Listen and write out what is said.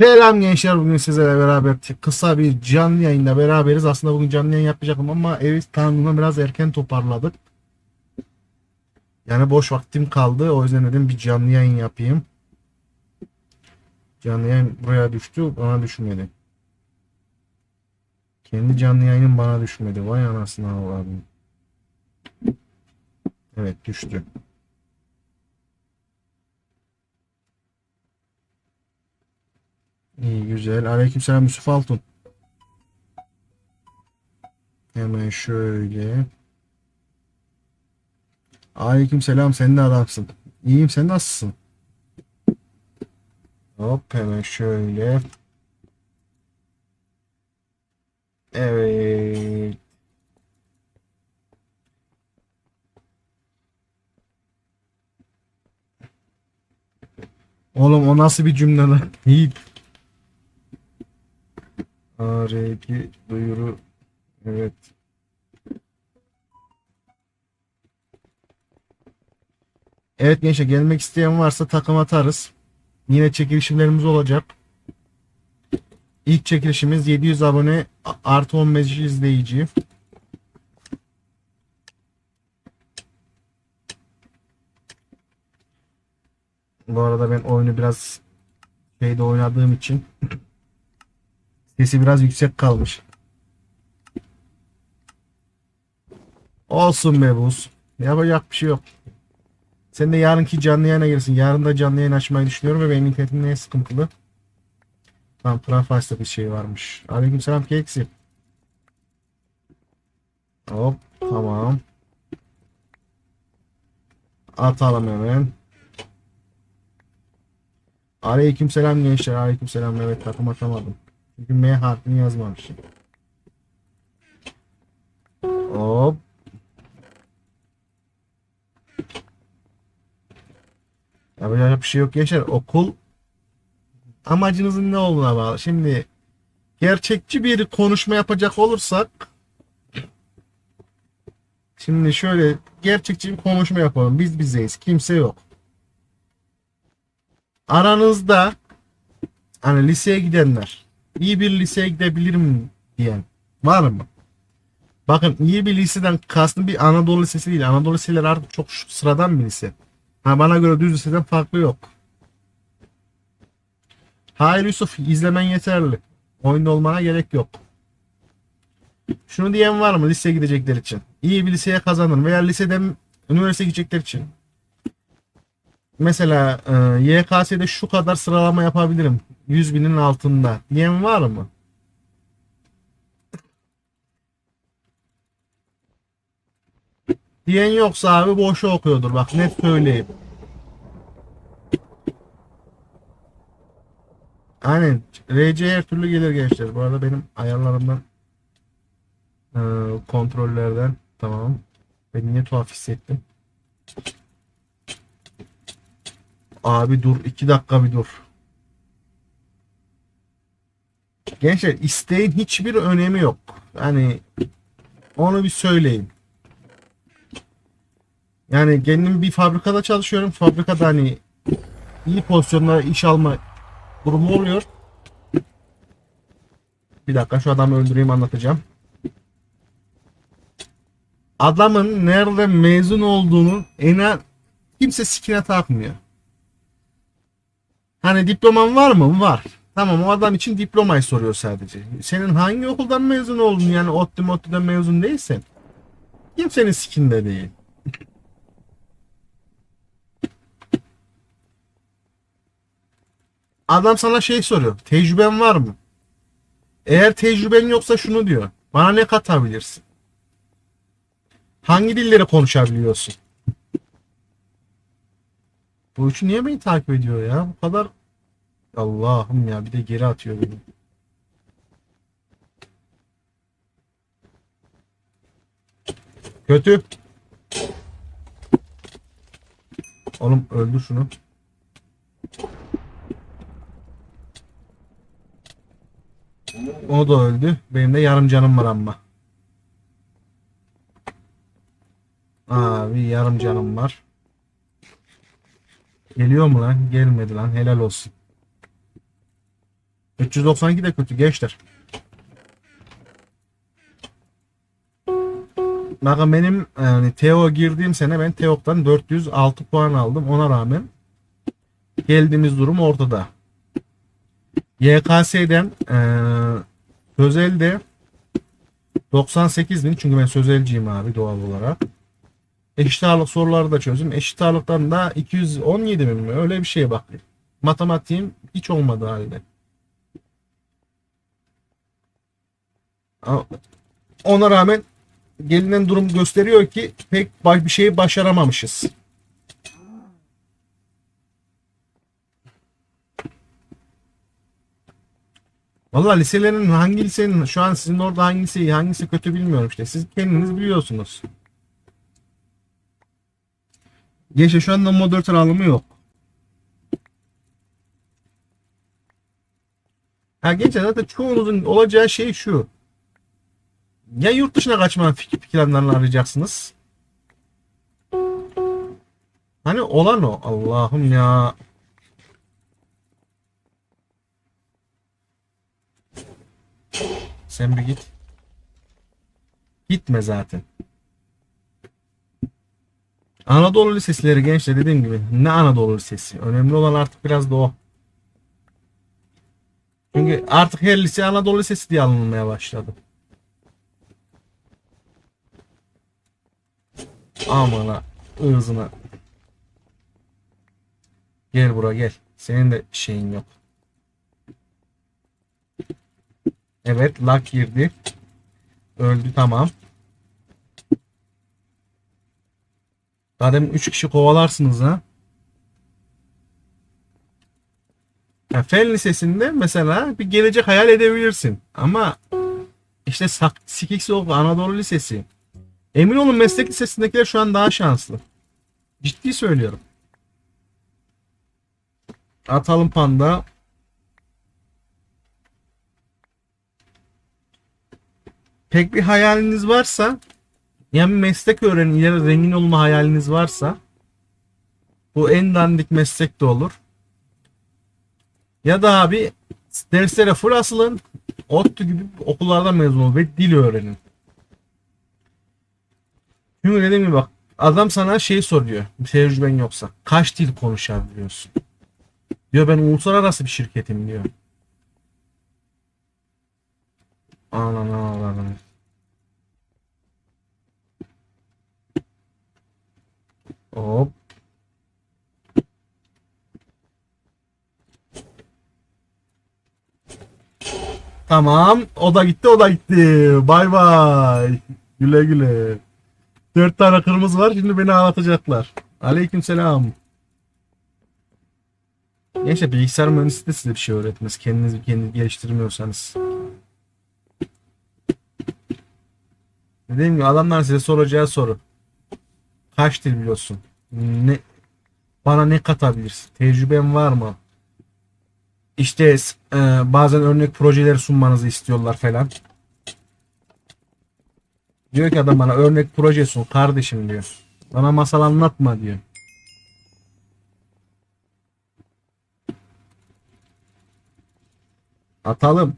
Selam gençler bugün sizlerle beraber kısa bir canlı yayında beraberiz. Aslında bugün canlı yayın yapacaktım ama evi tanrına biraz erken toparladık. Yani boş vaktim kaldı. O yüzden dedim bir canlı yayın yapayım. Canlı yayın buraya düştü. Bana düşmedi. Kendi canlı yayınım bana düşmedi. Vay anasını avradım. Evet düştü. İyi güzel. Aleykümselam Yusuf Altun. Hemen şöyle. Aleykümselam sen de adamsın. İyiyim sen nasılsın? Hop hemen şöyle. Evet. Oğlum o nasıl bir cümle lan? Yiğit. AR2 duyuru evet Evet gençler gelmek isteyen varsa takım atarız. Yine çekilişimlerimiz olacak. İlk çekilişimiz 700 abone artı 15 izleyici. Bu arada ben oyunu biraz şeyde oynadığım için Sesi biraz yüksek kalmış. Olsun be buz. Yapacak bir şey yok. Sen de yarınki canlı yayına girsin. Yarın da canlı yayın açmayı düşünüyorum ve benim internetim neye sıkıntılı. Tamam Traface'da bir şey varmış. Aleykümselam Keksi. Hop tamam. Atalım hemen. Aleykümselam gençler. Aleykümselam. Evet takım atamadım. Çünkü M harfini yazmamışım. Hop. Yapacak bir şey yok gençler. Okul amacınızın ne olduğuna bağlı. Şimdi gerçekçi bir konuşma yapacak olursak şimdi şöyle gerçekçi bir konuşma yapalım. Biz bizeyiz. Kimse yok. Aranızda hani liseye gidenler iyi bir liseye gidebilirim diyen var mı? Bakın iyi bir liseden kastım bir Anadolu Lisesi değil. Anadolu liseleri artık çok sıradan bir lise. Ha bana göre düz liseden farklı yok. Hayır Yusuf izlemen yeterli. Oyunda olmana gerek yok. Şunu diyen var mı liseye gidecekler için? İyi bir liseye kazanın veya liseden üniversite gidecekler için. Mesela e, YKS'de şu kadar sıralama yapabilirim. 100 binin altında diyen var mı? Diyen yoksa abi boşu okuyordur bak net söyleyeyim. Aynen RC her türlü gelir gençler. Bu arada benim ayarlarımdan e, kontrollerden tamam. Ben niye tuhaf hissettim? Abi dur iki dakika bir dur. Gençler isteğin hiçbir önemi yok. Hani onu bir söyleyeyim. Yani kendim bir fabrikada çalışıyorum. Fabrikada hani iyi pozisyonlara iş alma durumu oluyor. Bir dakika şu adamı öldüreyim anlatacağım. Adamın nerede mezun olduğunu ena kimse sikine takmıyor. Hani diploman var mı? Var. Tamam o adam için diplomayı soruyor sadece. Senin hangi okuldan mezun oldun yani ODTÜ MOTTÜ'den mezun değilsen kimsenin sikinde değil. Adam sana şey soruyor. Tecrüben var mı? Eğer tecrüben yoksa şunu diyor. Bana ne katabilirsin? Hangi dilleri konuşabiliyorsun? Bu üçü niye beni takip ediyor ya? Bu kadar Allah'ım ya bir de geri atıyor beni. Kötü. Oğlum öldür şunu. O da öldü. Benim de yarım canım var ama. Abi yarım canım var. Geliyor mu lan? Gelmedi lan. Helal olsun. 392 de kötü gençler. Bakın benim yani Teo girdiğim sene ben Teok'tan 406 puan aldım. Ona rağmen geldiğimiz durum ortada. YKS'den eee Sözel'de 98 bin çünkü ben sözelciyim abi doğal olarak. Eşit ağırlık soruları da çözdüm. Eşit ağırlıktan da 217 bin mi? Öyle bir şeye bak. Matematiğim hiç olmadı halde. Ona rağmen gelinen durum gösteriyor ki pek bir şeyi başaramamışız. Valla liselerin hangi lisenin şu an sizin orada hangisi iyi hangisi kötü bilmiyorum işte. Siz kendiniz biliyorsunuz. Geçe şu anda moderatör alımı yok. Ha gençler zaten çoğunuzun olacağı şey şu. Ya yurt dışına kaçma fikir planlarını arayacaksınız. Hani olan o. Allah'ım ya. Sen bir git. Gitme zaten. Anadolu Lisesileri gençler dediğim gibi ne Anadolu Lisesi. Önemli olan artık biraz da o. Çünkü artık her lise Anadolu Lisesi diye alınmaya başladı. Aman ha ığzına. Gel buraya gel. Senin de şeyin yok. Evet lag girdi. Öldü tamam. Zaten 3 kişi kovalarsınız ha. Ya Fen Lisesi'nde mesela bir gelecek hayal edebilirsin. Ama işte Sikiksi Anadolu Lisesi. Emin olun meslek lisesindekiler şu an daha şanslı. Ciddi söylüyorum. Atalım panda. Pek bir hayaliniz varsa yani meslek öğrenin ileri zengin olma hayaliniz varsa bu en dandik meslek de olur. Ya da abi derslere full asılın ODTÜ gibi okullardan mezun olun ve dil öğrenin. Çünkü dediğim gibi bak adam sana şey soruyor tecrüben yoksa kaç dil konuşabiliyorsun? Diyor ben uluslararası bir şirketim diyor. Anan anan. Hop. Tamam. O da gitti, o da gitti. Bay bay. Güle güle. Dört tane kırmızı var. Şimdi beni ağlatacaklar. Aleyküm selam. Gençler bilgisayar mühendisliği de size bir şey öğretmez. Kendiniz kendiniz geliştirmiyorsanız. Dediğim gibi adamlar size soracağı soru. Kaç dil biliyorsun? Ne bana ne katabilirsin? Tecrüben var mı? İşte e, bazen örnek projeleri sunmanızı istiyorlar falan. Diyor ki adam bana örnek proje sun kardeşim diyor. Bana masal anlatma diyor. Atalım.